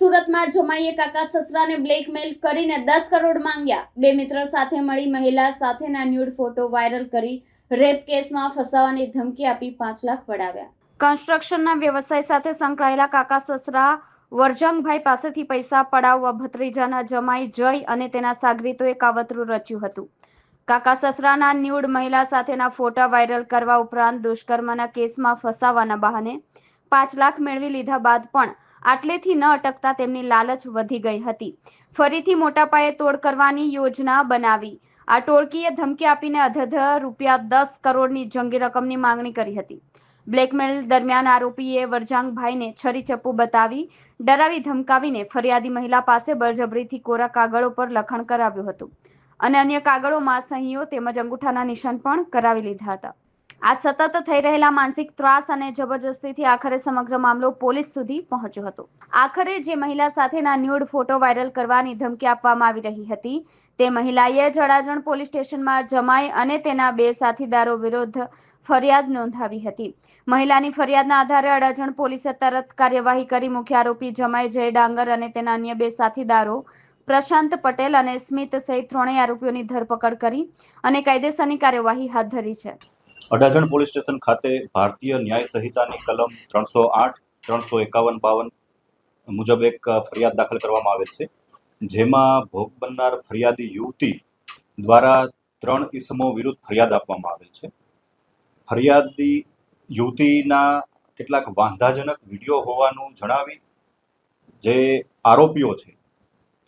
સુરતમાં જમાઈએ કાકા સસરાને બ્લેકમેલ કરીને દસ કરોડ માંગ્યા. બે મિત્ર સાથે મળી મહિલા સાથેના ન્યૂડ ફોટો વાયરલ કરી રેપ કેસમાં ફસાવાની ધમકી આપી પાંચ લાખ પડાવ્યા. કન્સ્ટ્રક્શનના વ્યવસાય સાથે સંકળાયેલા કાકા સસરા વરજંગભાઈ પાસેથી પૈસા પડાવવા ભત્રીજાના જમાઈ જય અને તેના સાગરીતોએ કાવતરું રચ્યું હતું. કાકા સસરાના ન્યૂડ મહિલા સાથેના ફોટા વાયરલ કરવા ઉપરાંત દુષ્કર્મના કેસમાં ફસાવાના બહાને પાંચ લાખ મેળવી લીધા બાદ પણ આટલેથી ન અટકતા તેમની લાલચ વધી ગઈ હતી. ફરીથી મોટા પાયે તોડ કરવાની યોજના બનાવી. આ ટોળકીએ ધમકી આપીને અધધ રૂપિયા દસ કરોડની જંગી રકમની માંગણી કરી હતી. બ્લેકમેલ દરમિયાન આરોપીએ વરજાંગભાઈને છરી ચપ્પુ બતાવી, ડરાવી ધમકાવીને ફરિયાદી મહિલા પાસે બળજબરીથી કોરા કાગળો પર લખાણ કરાવ્યું હતું. અને અન્ય કાગળોમાં સહીઓ તેમજ અંગૂઠાના નિશાન પણ કરાવી લીધા હતા. આ સતત થઈ રહેલા માનસિક ત્રાસ અને જબરજસ્તીથી આખરે સમગ્ર મામલો પોલીસ સુધી પહોંચ્યો હતો. આખરે જે મહિલા સાથેના ન્યૂડ ફોટો વાયરલ કરવાની ધમકી આપવામાં આવી રહી હતી, તે મહિલાએ જડાજણ પોલીસ સ્ટેશનમાં જમાઈ અને તેના બે સાથીદારો વિરુદ્ધ ફરિયાદ નોંધાવી હતી. મહિલાની ફરિયાદના આધારે અડાજણ પોલીસે તરત કાર્યવાહી કરી મુખ્ય આરોપી જમાઈ જય ડાંગર અને તેના અન્ય બે સાથીદારો પ્રશાંત પટેલ અને સ્મિત સહિત ત્રણેય આરોપીઓની ધરપકડ કરી અને કાયદેસરની કાર્યવાહી હાથ ધરી છે. અડાજણ પોલીસ સ્ટેશન ખાતે ભારતીય ન્યાય સંહિતાની કલમ ત્રણસો આઠ, ત્રણસો એકાવન, બાવન મુજબ એક ફરિયાદ દાખલ કરવામાં આવેલ છે. જેમાં ભોગ બનનાર ફરિયાદી યુવતી દ્વારા ત્રણ ઇસમો વિરુદ્ધ ફરિયાદ આપવામાં આવેલ છે. ફરિયાદી યુવતીના કેટલાક વાંધાજનક વીડિયો હોવાનું જણાવી જે આરોપીઓ છે,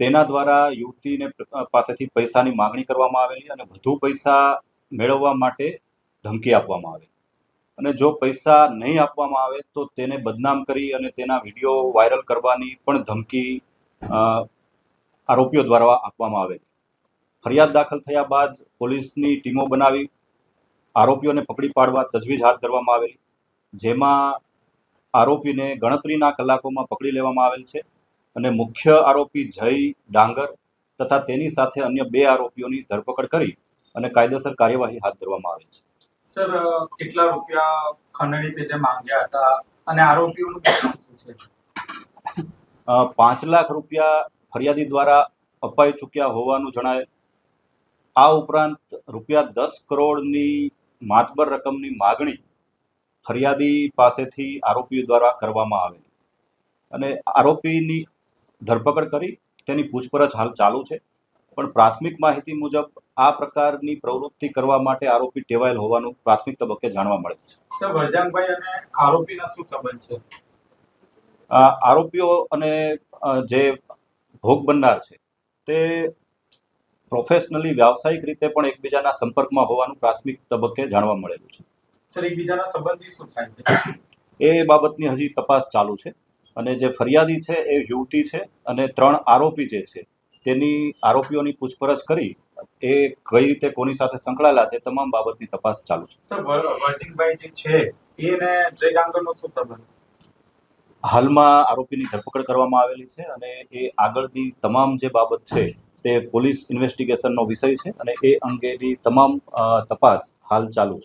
તેના દ્વારા યુવતીને પાસેથી પૈસાની માગણી કરવામાં આવેલી અને વધુ પૈસા મેળવવા માટે ધમકી આપવામાં આવે. અને જો પૈસા નહીં આપવામાં આવે તો તેને બદનામ કરી અને તેના વીડિયો વાયરલ કરવાની પણ ધમકી આરોપીઓ દ્વારા આપવામાં આવે. ફરિયાદ દાખલ થયા બાદ પોલીસની ટીમો બનાવી, આરોપીઓને પકડી પાડવા તજવીજ હાથ ધરવામાં આવેલી, જેમાં આરોપીને ગણતરીના કલાકોમાં પકડી લેવામાં આવેલ છે અને મુખ્ય આરોપી જય ડાંગર તથા તેની સાથે અન્ય બે આરોપીઓની ધરપકડ કરી અને કાયદેસર કાર્યવાહી હાથ ધરવામાં આવે છે. સર કેટલા રૂપિયા ખંડણી પેટે માંગ્યા હતા અને આરોપીઓનું પાંચ લાખ રૂપિયા ફરિયાદી દ્વારા અપાઈ ચૂક્યા હોવાનું જણાય. આ ઉપરાંત રૂપિયા દસ કરોડની માતબર રકમની માગણી ફરિયાદી પાસેથી આરોપીઓ દ્વારા કરવામાં આવેલી. અને આરોપીની ધરપકડ કરી, તેની પૂછપરછ હાલ ચાલુ છે. પણ પ્રાથમિક માહિતી મુજબ આ પ્રકારની પ્રવૃત્તિ કરવા માટે આરોપી ટેવાયેલ હોવાનું પ્રાથમિક તબક્કે જાણવા મળે છે. વરજાંગભાઈ અને આરોપીના શું સંબંધ છે? આ આરોપીઓ અને જે ભોગ બનનાર છે તે પ્રોફેશનલી વ્યાવસાયિક રીતે પણ એકબીજાના સંપર્કમાં હોવાનું પ્રાથમિક તબક્કે જાણવા મળેલું છે. સર એકબીજાના સંબંધી શું થાય છે? એ બાબતની હજી તપાસ ચાલુ છે અને જે ફરિયાદી છે એ યુવતી છે અને ત્રણ આરોપી જે છે તેની આરોપીઓની પૂછપરછ કરી એ કઈ રીતે કોની સાથે સંકળાયેલા છે તમામ બાબતની તપાસ ચાલુ છે. સર વર- જે છે એને જય ડાંગરનો શું સંબંધ? હાલમાં આરોપીની ધરપકડ કરવામાં આવેલી છે અને એ આગળની તમામ જે બાબત છે તે પોલીસ ઇન્વેસ્ટિગેશનનો વિષય છે અને એ અંગેની તમામ તપાસ હાલ ચાલુ છે.